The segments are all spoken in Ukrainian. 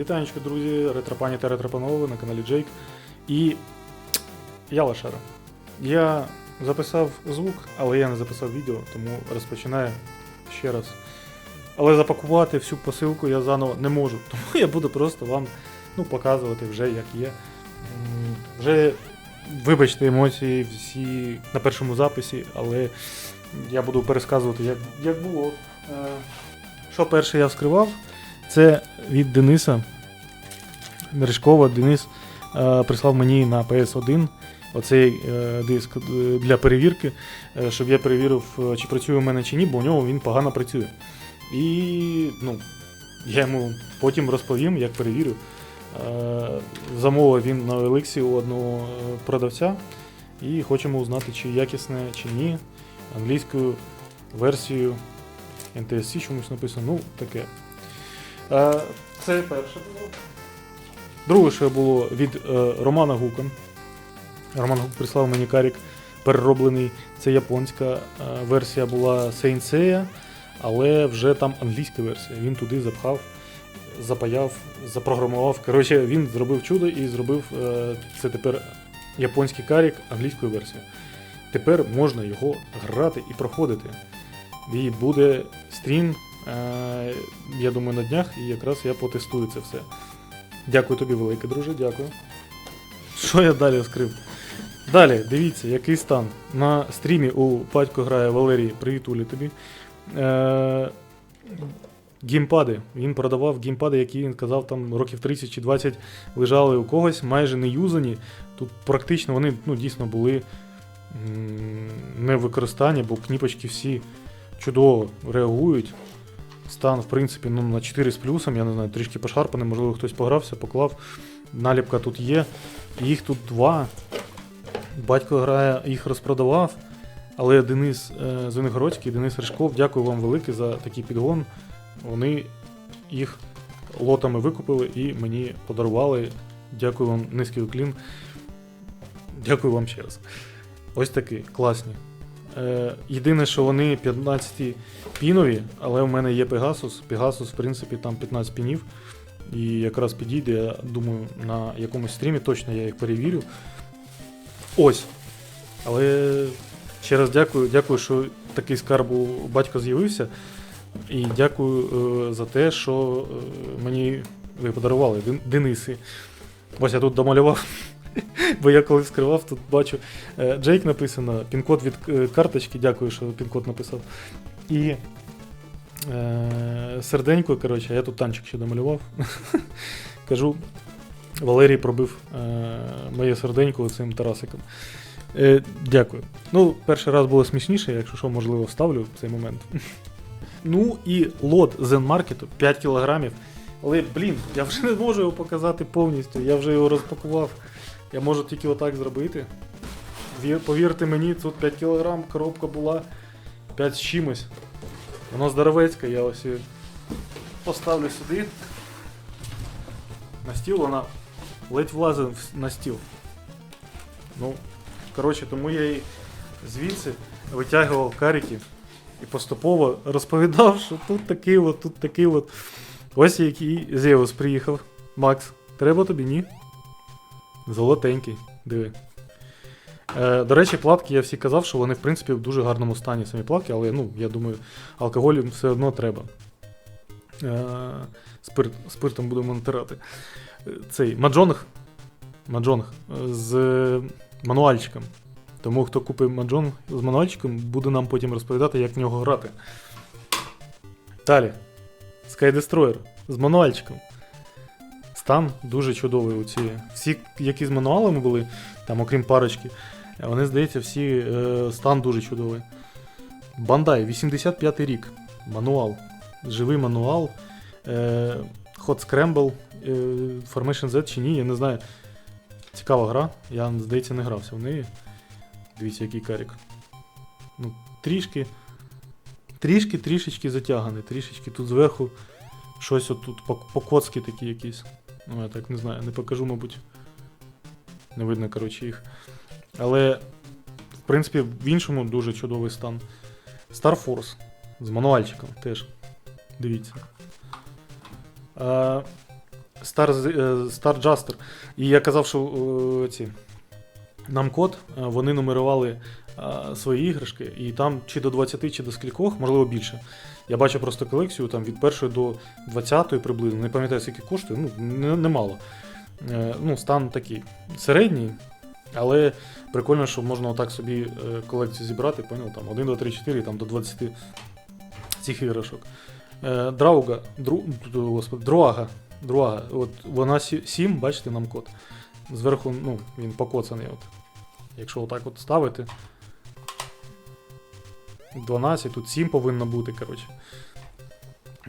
Вітанечко, друзі, ретропані та ретропанови на каналі Джейк. І я Лашара. Я записав звук, але я не записав відео, тому розпочинаю ще раз. Але запакувати всю посилку я заново не можу, тому я буду просто вам ну, показувати вже як є. Вже вибачте емоції всі на першому записі, але я буду пересказувати, як, як було. Е, Що перше я вскривав? Це від Дениса. Мережкова Денис е, прислав мені на PS1 оцей е, диск е, для перевірки, е, щоб я перевірив, е, чи працює у мене чи ні, бо у нього він погано працює. І ну, я йому потім розповім, як перевірю. Е, замовив він на Еликсі у одного е, продавця і хочемо узнати, чи якісне, чи ні. Англійською версією NTSC чомусь написано, ну таке. Е, Це перше було. Друге, що було від е, Романа Гука. Роман Гук прислав мені карік перероблений. Це японська е, версія була Seiya, але вже там англійська версія. Він туди запхав, запаяв, запрограмував. Коротше, він зробив чудо і зробив це тепер японський карік англійською версією. Тепер можна його грати і проходити. І буде стрім, я думаю, на днях, і якраз я потестую це все. Дякую тобі, велике, друже, дякую. Що я далі скрив? Далі, дивіться, який стан. На стрімі у батько грає Валерій, привіт Улі тобі. Е, геймпади. Він продавав геймпади, які він казав, там років 30 чи 20 лежали у когось, майже не юзані. Тут практично вони ну, дійсно були не в використанні, бо кніпочки всі чудово реагують. Стан, в принципі, ну, на 4 з плюсом, я не знаю, трішки пошарпаний, можливо, хтось погрався, поклав. Наліпка тут є. Їх тут два. Батько грає, їх розпродавав. Але Денис е, Звенигородський, Денис Ришков, дякую вам велике за такий підгон. Вони їх лотами викупили і мені подарували. Дякую вам, низький уклін. Дякую вам ще раз. Ось такі, класні. Е, єдине, що вони 15 пінові, але в мене є Pegasus. Pegasus, в принципі, там 15 пінів. І якраз підійде, я думаю, на якомусь стрімі точно я їх перевірю. Ось. Але ще раз дякую, дякую, що такий скарб у батька з'явився. І дякую е, за те, що е, мені ви подарували, Дениси. Ось я тут домалював. Бо я коли вскривав, тут бачу е, Джейк написано, пін-код від е, карточки, дякую, що пін-код написав. І е, серденько, коротше, я тут танчик ще домалював. Кажу, Валерій пробив е, моє серденько цим Тарасиком. Е, дякую. Ну, перший раз було смішніше, якщо що, можливо, вставлю в цей момент. Ну і лот Market 5 кілограмів. Але, блін, я вже не можу його показати повністю. Я вже його розпакував. Я можу тільки отак зробити. Вір- Повірте мені, тут 5 кг, коробка була 5 з чимось. Воно здоровецьке, я ось її поставлю сюди. На стіл вона ледь влазить на стіл. Ну, коротше, тому я і звідси витягував карики і поступово розповідав, що тут такий от, тут такий от. Ось який Зеус приїхав. Макс, треба тобі, ні? Золотенький, диви. Е, до речі, платки я всі казав, що вони, в принципі, в дуже гарному стані самі платки, але ну, я думаю, алкоголю все одно треба. Е, спирт, спиртом будемо натирати. Е, Цей маджонг. Маджонг е, з мануальчиком. Тому хто купить маджонг з мануальчиком, буде нам потім розповідати, як в нього грати. Далі. Sky Destroyer з мануальчиком. Стан дуже чудовий у ці. Всі, які з мануалами були, там, окрім парочки, вони, здається, всі е, стан дуже чудовий. Бандай, 85 рік. Мануал. Живий мануал. Е, Hot Scramble. Е, Formation Z чи ні, я не знаю. Цікава гра. Я, здається, не грався в неї. Дивіться, який карік. Ну, трішки. Трішки, трішечки затяганий. Трішечки тут зверху щось отут пок- покоцки такі якісь. Ну, я так не знаю, не покажу, мабуть. Не видно, коротше, їх. Але, в принципі, в іншому дуже чудовий стан. Star Force з мануальчиком теж. Дивіться. Star, е, Star Juster. І я казав, що е, ці нам код, е, вони нумерували свої іграшки, і там чи до 20, чи до скількох, можливо, більше. Я бачу просто колекцію там від першої до 20 приблизно. Не пам'ятаю, скільки коштує, ну, не- немало. Е, ну, стан такий середній, але прикольно, що можна отак собі е, колекцію зібрати, поняв, там 1, 2, 3, 4, там до 20 цих іграшок. Е, Драуга, дру, господи, Друага, Друага, от вона 7, бачите, нам код. Зверху, ну, він покоцаний. От. Якщо отак от ставити. 12, тут 7 повинно бути, коротше.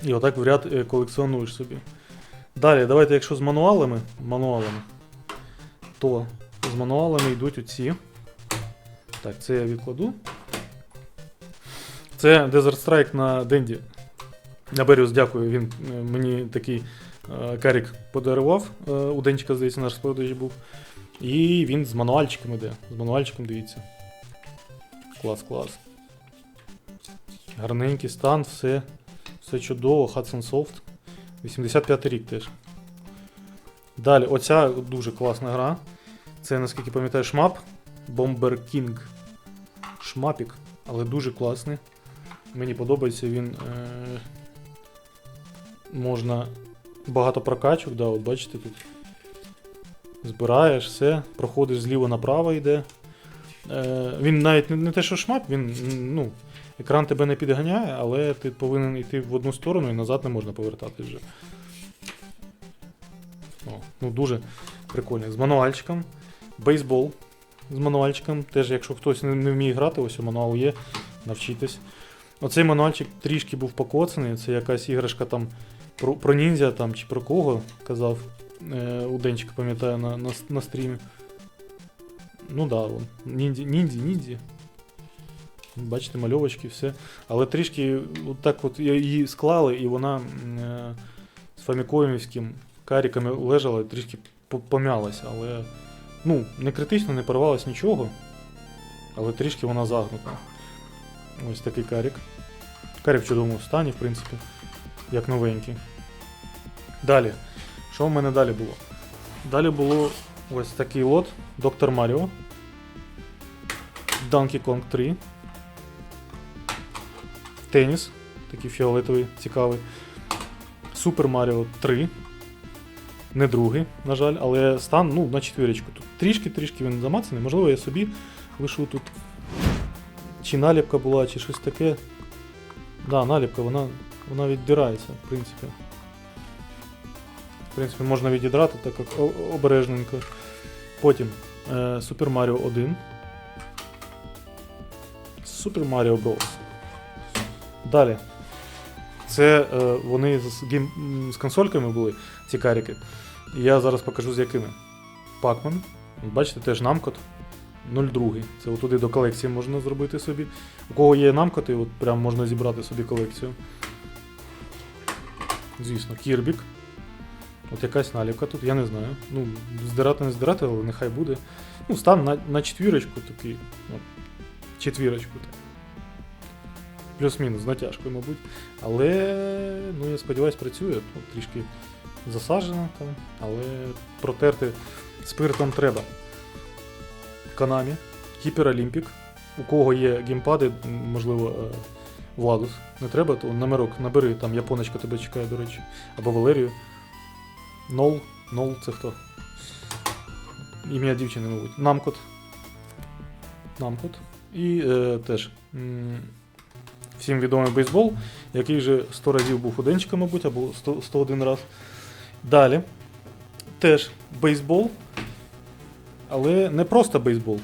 І отак в ряд е, колекціонуєш собі. Далі, давайте, якщо з мануалами, мануалами, то з мануалами йдуть оці. Так, це я відкладу. Це Desert Strike на Денді. На Беріус, дякую, він е, мені такий е, карік подарував. у Денчика, здається, на розпродажі був. І він з мануальчиком іде. З мануальчиком дивіться. Клас, клас. Гарненький стан, все, все чудово, Hudson Soft. 85 рік теж. Далі, оця дуже класна гра. Це, наскільки пам'ятаю, шмап. Bomber King. Шмапік, але дуже класний. Мені подобається він. Е- можна багато прокачок, да, от бачите тут. Збираєш все, проходиш зліва направо йде. Е, він навіть не, те, що шмап, він, ну, екран тебе не підганяє, але ти повинен йти в одну сторону і назад не можна повертати вже. О, ну дуже прикольно. З мануальчиком. Бейсбол з мануальчиком. Теж, якщо хтось не, не вміє грати, ось у мануал є, навчитись. Оцей мануальчик трішки був покоцаний, це якась іграшка там про, про ніндзя там, чи про кого казав. Е, у Денчика, пам'ятаю, на, на, на стрімі. Ну да, вон. Ніндзі, ніндзі, ніндзі. Бачите, мальовочки, все. Але трішки от так от її склали, і вона е, з фамікомівським каріками лежала, трішки пом'ялася, але ну, не критично, не порвалось нічого. Але трішки вона загнута. Ось такий карік. Карік в чудовому стані, в принципі, як новенький. Далі. Що в мене далі було? Далі було ось такий лот Доктор Маріо. Donkey Kong 3. Теніс. Такий фіолетовий, цікавий. Супер Маріо 3. Не другий, на жаль, але стан ну, на четвірочку. Тут трішки-трішки він замацаний. Можливо, я собі лишу тут. Чи наліпка була, чи щось таке. Да, наліпка, вона, вона віддирається, в принципі. В принципі, можна відідрати так як обережненько. Потім е, Super Mario 1. Super Mario Bros. Далі. Це е, вони з, гейм, з консольками були, ці каріки. І я зараз покажу з якими. Pac-Man. Бачите, теж намкод 02. Це отуди до колекції можна зробити собі. У кого є намкоти, от прям можна зібрати собі колекцію. Звісно, Кірбік. От якась наліпка тут, я не знаю. Ну, здирати не здирати, але нехай буде. Ну, стан на, на четвірочку такий. Ну, четвірочку так. Плюс-мінус, з натяжкою, мабуть. Але, ну, я сподіваюся, працює. Тут трішки засаджено там, але протерти спиртом треба. Канамі, Hyper Olympic. У кого є геймпади, можливо, е, Владус. Не треба, то номерок набери, там японочка тебе чекає, до речі. Або Валерію. Нол. Нол це хто? Ім'я дівчини, мабуть. Намкот. Намкот. І е, теж всім відомий бейсбол, який вже 100 разів був у мабуть, або 100, 101 раз. Далі. Теж бейсбол. Але не просто бейсбол.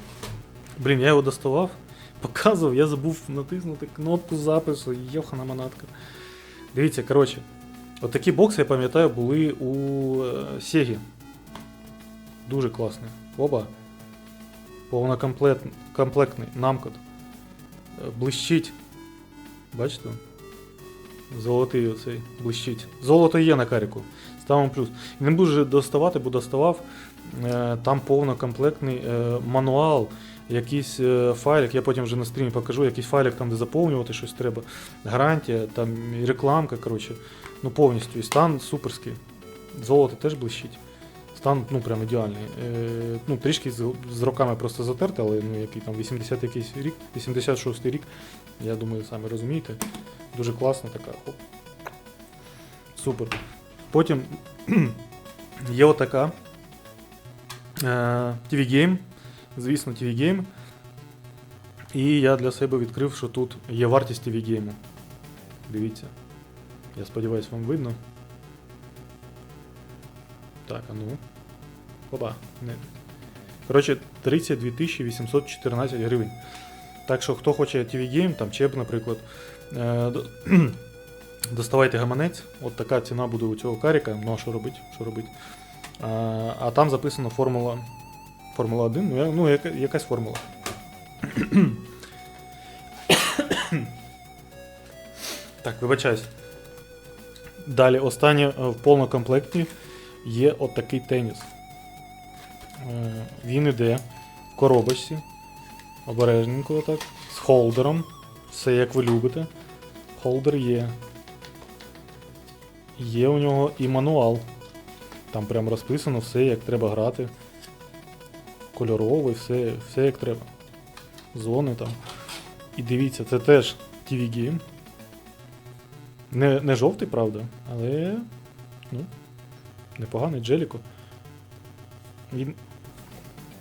Блін, я його доставав, показував, я забув натиснути кнопку запису, йохана манатка. Дивіться, коротше, от такі бокси, я пам'ятаю, були у е, Сегі. Дуже класний. Оба. Повнокомплектний намкод. Е, Блищить. Бачите? Золотий оцей блищить. Золото є на каріку. Ставимо плюс. Не буду вже доставати, бо доставав. Е, Там повнокомплектний е, мануал, якийсь е, файлик, я потім вже на стрімі покажу, якийсь файлик там, де заповнювати щось треба. Гарантія, там рекламка, коротше. Ну повністю. І стан суперський. Золото теж блищить. Стан, ну, прям ідеальний. Е, ну, трішки з, з роками просто затерти, але ну, який там 80 якийсь рік, 86 рік, я думаю, самі розумієте. Дуже класна така. Оп. Супер. Потім є отака е, TV Game. Звісно, TV Game. І я для себе відкрив, що тут є вартість TV Game. Дивіться. Я сподіваюся, вам видно. Так, а ну. Опа, не. Коротше, 32 814 гривень. Так що, хто хоче TV Game, там чеб, наприклад, е, доставайте гаманець. От така ціна буде у цього каріка. Ну а що робить? Що робить? А, а там записано формула. Формула 1, ну, я, ну яка, якась формула. так, вибачаюсь. Далі, останнє е, в повному комплекті є от такий теніс. Е, Він іде в коробочці. Обережненько отак. З холдером. Все як ви любите. Холдер є. Є у нього і мануал. Там прям розписано все, як треба грати. Кольоровий, все, все як треба. Зони там. І дивіться, це теж TV Game. Не, не жовтий, правда, але. Ну, непоганий Джеліко. Він.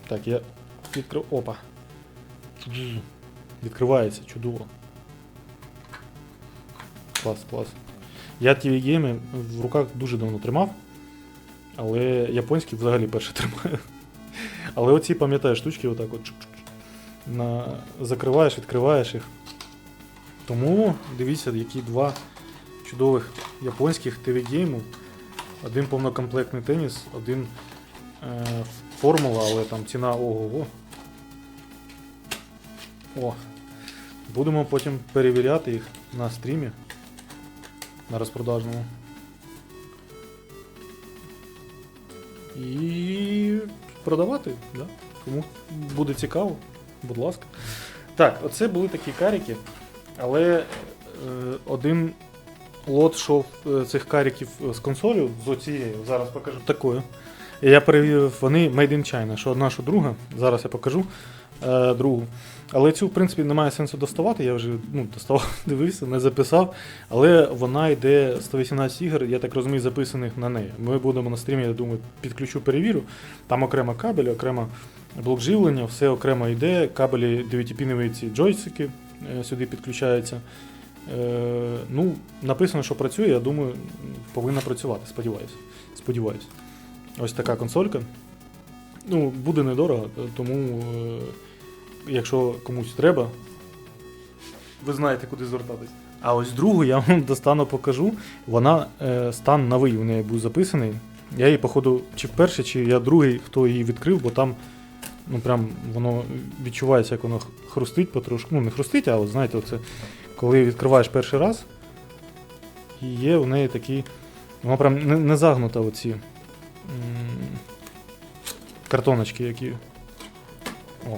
Так, я відкрив. Опа. Відкривається, чудово. Клас, клас. Я TV гейми в руках дуже давно тримав, але японські взагалі перше тримаю. Але оці, пам'ятаєш, штучки отак от на... закриваєш, відкриваєш їх. Тому дивіться, які два чудових японських TV гейму. Один повнокомплектний теніс, один е, формула, але там ціна ого-го. О. Будемо потім перевіряти їх на стрімі. На розпродажному. І продавати, да? Кому буде цікаво, будь ласка. Так, оце були такі каріки, але е, один лот йшов е, цих каріків з консолю, з оцією, зараз покажу такою. Я перевірив, вони Made in China, що одна, що друга. Зараз я покажу е, другу. Але цю, в принципі, немає сенсу доставати. Я вже ну, доставав, дивився, не записав. Але вона йде 118 ігор, я так розумію, записаних на неї. Ми будемо на стрімі, я думаю, підключу, перевірю. Там окремо кабель, окремо блок живлення, все окремо йде. Кабелі 9-пінові ці джойстики е, сюди підключаються. Е, ну, написано, що працює, я думаю, повинна працювати, сподіваюся. Сподіваюся. Ось така консолька. Ну, буде недорого, тому е, якщо комусь треба, ви знаєте, куди звертатись. А ось другу я вам достану покажу. Вона е, стан новий у неї був записаний. Я її, походу, чи вперше, чи я другий, хто її відкрив, бо там ну прям воно відчувається, як воно хрустить потрошку. Ну, не хрустить, а от знаєте, оце, коли відкриваєш перший раз, і є в неї такі. Воно прям не, не загнута оці м, картоночки, які. О.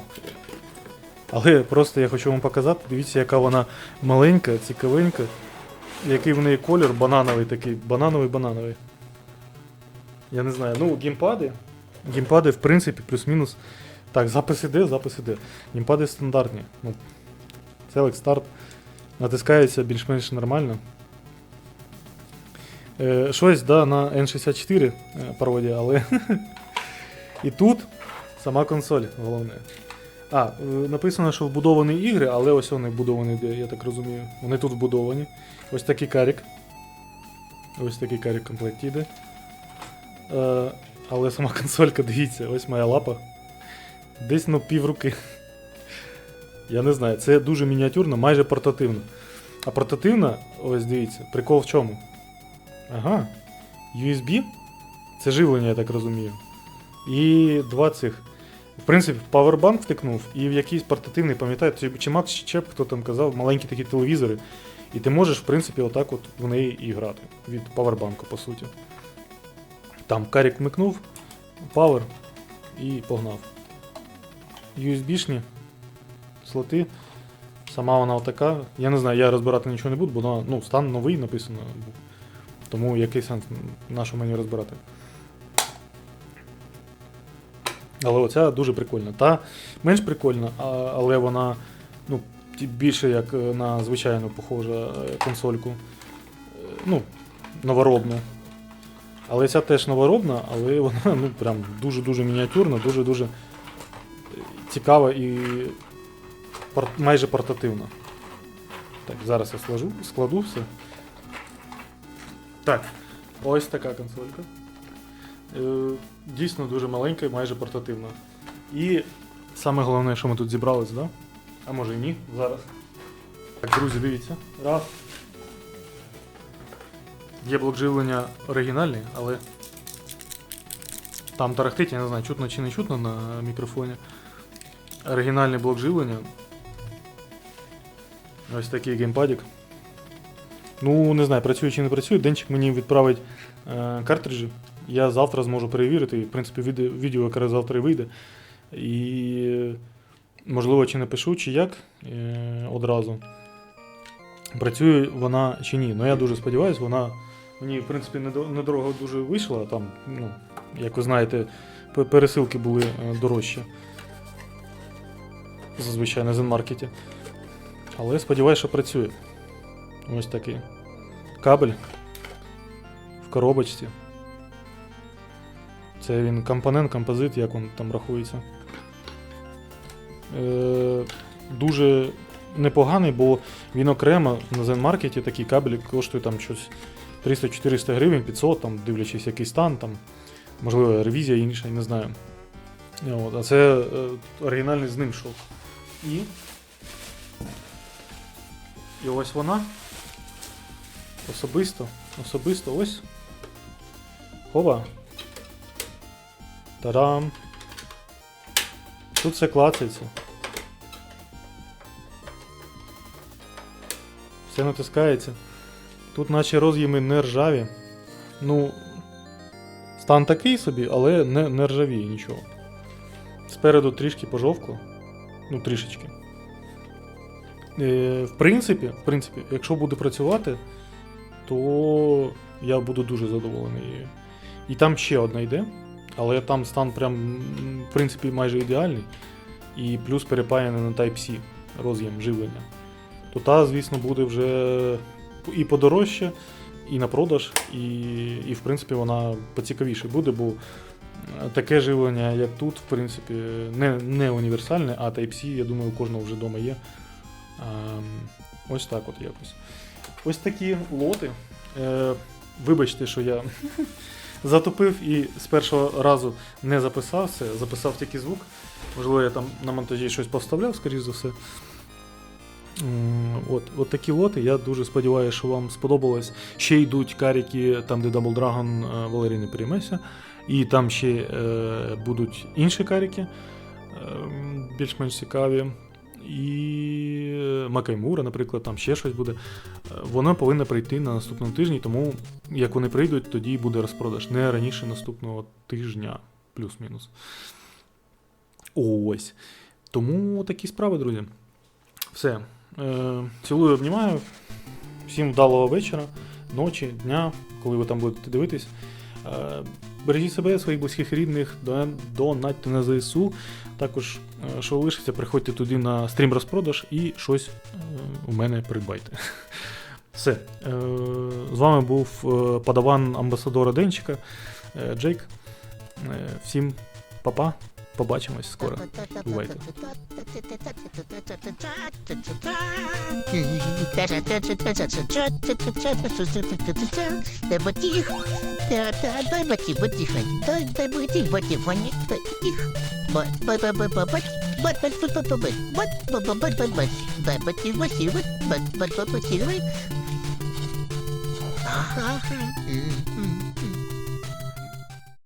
Але просто я хочу вам показати, дивіться, яка вона маленька, цікавенька. Який в неї колір банановий такий, банановий-банановий. Я не знаю. Ну, геймпади. Геймпади, в принципі, плюс-мінус. Так, запис іде, запис іде. Геймпади стандартні. Ну, Select Start натискається більш-менш нормально. Е, щось, да, на N64 е, пародія, але. І тут сама консоль головне. А, е, написано, що вбудовані ігри, але ось вони вбудовані, я так розумію. Вони тут вбудовані. Ось такий карік. Ось такий карік в комплекті йде. Е, але сама консолька, дивіться, ось моя лапа. Десь ну пів руки. Я не знаю, це дуже мініатюрно, майже портативно. А портативна, ось дивіться, прикол в чому? Ага. USB. Це живлення, я так розумію. І два цих. В принципі, в Powerbank втикнув і в якийсь портативний, пам'ятаєте, чи Макс чи Чеп, хто там казав, маленькі такі телевізори. І ти можеш, в принципі, отак от в неї і грати. Від Powerbank, по суті. Там карік вмикнув, Power і погнав. USB-шні слоти. Сама вона отака. Я не знаю, я розбирати нічого не буду, бо вона, ну, стан новий написано. Тому який сенс нашу мені розбирати. Але оця дуже прикольна. Та менш прикольна, але вона ну, більше як е, на звичайну похожа е, консольку. Е, Ну, новоробну. Але ця теж новоробна, але вона ну, прям дуже-дуже мініатюрна, дуже-дуже цікава і пор- майже портативна. Так, зараз я складу, складу все. Так, ось така консолька. Е, дійсно дуже маленька і майже портативна. І саме головне, що ми тут зібрались, да? А може і ні, зараз. Так, друзі, дивіться. Раз. Є блок живлення оригінальний, але там тарахтить, я не знаю, чутно чи не чутно на мікрофоні. Оригінальний блок живлення. Ось такий геймпадик. Ну, не знаю, працює чи не працює. Денчик мені відправить е, картриджі. Я завтра зможу перевірити. І, в принципі, відео, якраз завтра вийде. І можливо, чи напишу, чи як е, одразу. Працює вона чи ні. Ну я дуже сподіваюся, вона мені, в принципі, недо- недорого дуже вийшла. Там, ну, як ви знаєте, пересилки були е, дорожчі. Зазвичай на Зенмаркеті. Але сподіваюся, що працює. Ось такий кабель в коробочці. Це він компонент, композит, як він там рахується. Е, дуже непоганий, бо він окремо на Zenmarket такий кабель коштує там щось 300-400 гривень, 500, там, дивлячись який стан, там, можливо, ревізія інша, не знаю. От, а це е, оригінальний з ним шов. І. І ось вона. Особисто. Особисто ось. Хова. Тарам. Тут все клацається. Все натискається. Тут наче роз'єми не ржаві. Ну. Стан такий собі, але не, не ржавіє нічого. Спереду трішки пожовкло. Ну, трішечки. Е, в принципі, в принципі, якщо буде працювати, то я буду дуже задоволений. І там ще одна йде, але там стан прям, в принципі, майже ідеальний. І плюс перепаяний на Type-C роз'єм живлення. То та, звісно, буде вже і подорожче, і на продаж, і, і в принципі вона поцікавіше буде, бо е, таке живлення, як тут, в принципі, не, не універсальне, а Type-C, я думаю, у кожного вже вдома є. Ем, Ось так от якось. Ось такі лоти. Е, Вибачте, що я затопив і з першого разу не записав все, записав тільки звук. Можливо, я там на монтажі щось поставляв, скоріш за все. От, от такі лоти. Я дуже сподіваюся, що вам сподобалось. Ще йдуть каріки, там, де Double Dragon е, Валерій не переймеся. І там ще е, будуть інші каріки, е, більш-менш цікаві. І Макаймура, наприклад, там ще щось буде. Е, Воно повинно прийти на наступному тижні, тому як вони прийдуть, тоді буде розпродаж. Не раніше наступного тижня, плюс-мінус. Ось. Тому такі справи, друзі. Все. Е, цілую, обнімаю. Всім вдалого вечора, ночі, дня, коли ви там будете дивитись. Е, бережіть себе, своїх близьких рідних, до- донатьте на ЗСУ. Також, е, що лишиться, приходьте туди на стрім розпродаж і щось е, у мене придбайте. Все. Е, з вами був падаван амбасадора Денчика е, Джейк. Е, всім па-па. Побачимось скоро. Бувайте. Дай батіг. Дай батіг, батіг. Дай дай бать, батіг. Вони батіг. Бат, бат, бат, бат, бат. Бат, бат, бать, бат, бат. Бат, бать, бат, бат, бат, бать, бать, бать, батіг, бат. Бат, бат, бат, бать, Ага.